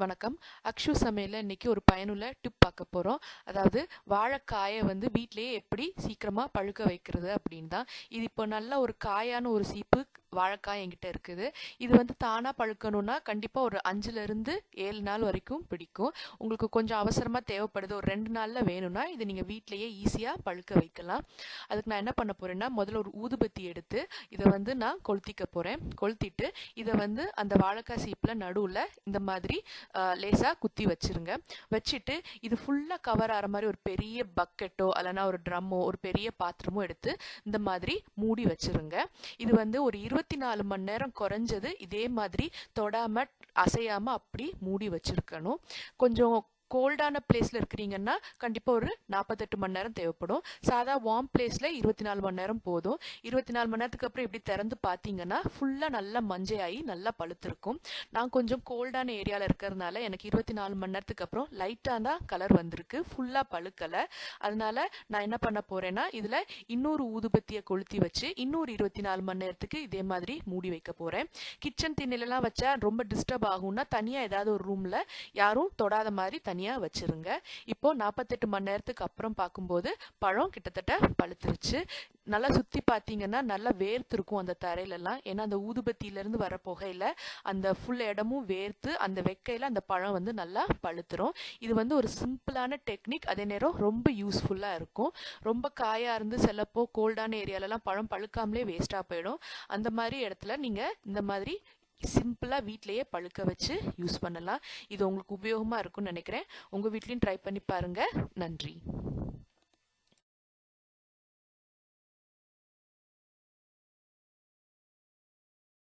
வணக்கம். அக்ஷு சமையலில் இன்னைக்கு ஒரு பயனுள்ள டிப் பார்க்க போகிறோம் அதாவது வாழைக்காயை வந்து வீட்டிலேயே எப்படி சீக்கிரமாக பழுக்க வைக்கிறது அப்படின்னு தான் இது இப்போ நல்ல ஒரு காயான ஒரு சீப்பு வாழைக்காய் என்கிட்ட இருக்குது. இது வந்து தானாக பழுக்கணும்னா கண்டிப்பாக ஒரு அஞ்சுலேருந்து ஏழு நாள் வரைக்கும் பிடிக்கும். உங்களுக்கு கொஞ்சம் அவசரமாக தேவைப்படுது ஒரு ரெண்டு நாளில் வேணும்னா இது நீங்கள் வீட்டிலேயே ஈஸியாக பழுக்க வைக்கலாம். அதுக்கு நான் என்ன பண்ண போகிறேன்னா முதல்ல ஒரு ஊதுபத்தி எடுத்து இதை வந்து நான் கொளுத்திக்க போகிறேன் கொளுத்திட்டு இதை வந்து அந்த வாழைக்காய் சீப்பில் நடுவில் இந்த மாதிரி லேசாக குத்தி வச்சிருங்க. வச்சுட்டு இது ஃபுல்லாக கவர் ஆகிற மாதிரி ஒரு பெரிய பக்கெட்டோ இல்லைனா ஒரு ட்ரம்மோ ஒரு பெரிய பாத்திரமோ எடுத்து இந்த மாதிரி மூடி வச்சுருங்க. இது வந்து ஒரு இருபது இருபத்தி நாலு மணி நேரம் குறைஞ்சது இதே மாதிரி தொடாம அசையாம அப்படி மூடி வச்சிருக்கணும். கொஞ்சம் கோல்டான பிளேஸில் இருக்கிறீங்கன்னா கண்டிப்பாக ஒரு நாற்பத்தெட்டு மணி நேரம் தேவைப்படும். சாதா வார்ம் பிளேஸில் இருபத்தி நாலு மணி நேரம் போதும். இருபத்தி நாலு மணி நேரத்துக்கு அப்புறம் இப்படி திறந்து பார்த்தீங்கன்னா ஃபுல்லாக நல்லா மஞ்சையாகி நல்லா பழுத்திருக்கும். நான் கொஞ்சம் கோல்டான ஏரியாவில் இருக்கிறதுனால எனக்கு இருபத்தி நாலு மணி நேரத்துக்கு அப்புறம் லைட்டாக தான் கலர் வந்திருக்கு. ஃபுல்லாக பழுக்கலை. அதனால நான் என்ன பண்ண போகிறேன்னா இதில் இன்னொரு ஊதுபத்தியை கொளுத்தி வச்சு இன்னொரு இருபத்தி நாலு மணி நேரத்துக்கு இதே மாதிரி மூடி வைக்க போகிறேன் கிச்சன் திண்ணிலலாம் வச்சா ரொம்ப டிஸ்டர்ப் ஆகும்னா தனியாக ஏதாவது ஒரு ரூமில் யாரும் தொடாத மாதிரி தனி தனியாக வச்சுருங்க. இப்போது நாற்பத்தெட்டு மணி நேரத்துக்கு அப்புறம் பார்க்கும்போது பழம் கிட்டத்தட்ட பழுத்துருச்சு. நல்லா சுற்றி பார்த்தீங்கன்னா நல்லா வேர்த்துருக்கும் அந்த தரையிலலாம். ஏன்னா அந்த ஊதுபத்தியிலேருந்து வர புகையில் அந்த ஃபுல் இடமும் வேர்த்து அந்த வெக்கையில் அந்த பழம் வந்து நல்லா பழுத்துரும். இது வந்து ஒரு சிம்பிளான டெக்னிக். அதே நேரம் ரொம்ப யூஸ்ஃபுல்லாக இருக்கும். ரொம்ப காயாக இருந்து சிலப்போ கோல்டான ஏரியாலலாம் பழம் பழுக்காமலே வேஸ்ட்டாக போயிடும். அந்த மாதிரி இடத்துல நீங்கள் இந்த மாதிரி சிம்பிளாக வீட்லேயே பழுக்க வச்சு யூஸ் பண்ணலாம். இது உங்களுக்கு உபயோகமாக இருக்கும்னு நினைக்கிறேன். உங்கள் வீட்லேயும் ட்ரை பண்ணி பாருங்கள் நன்றி.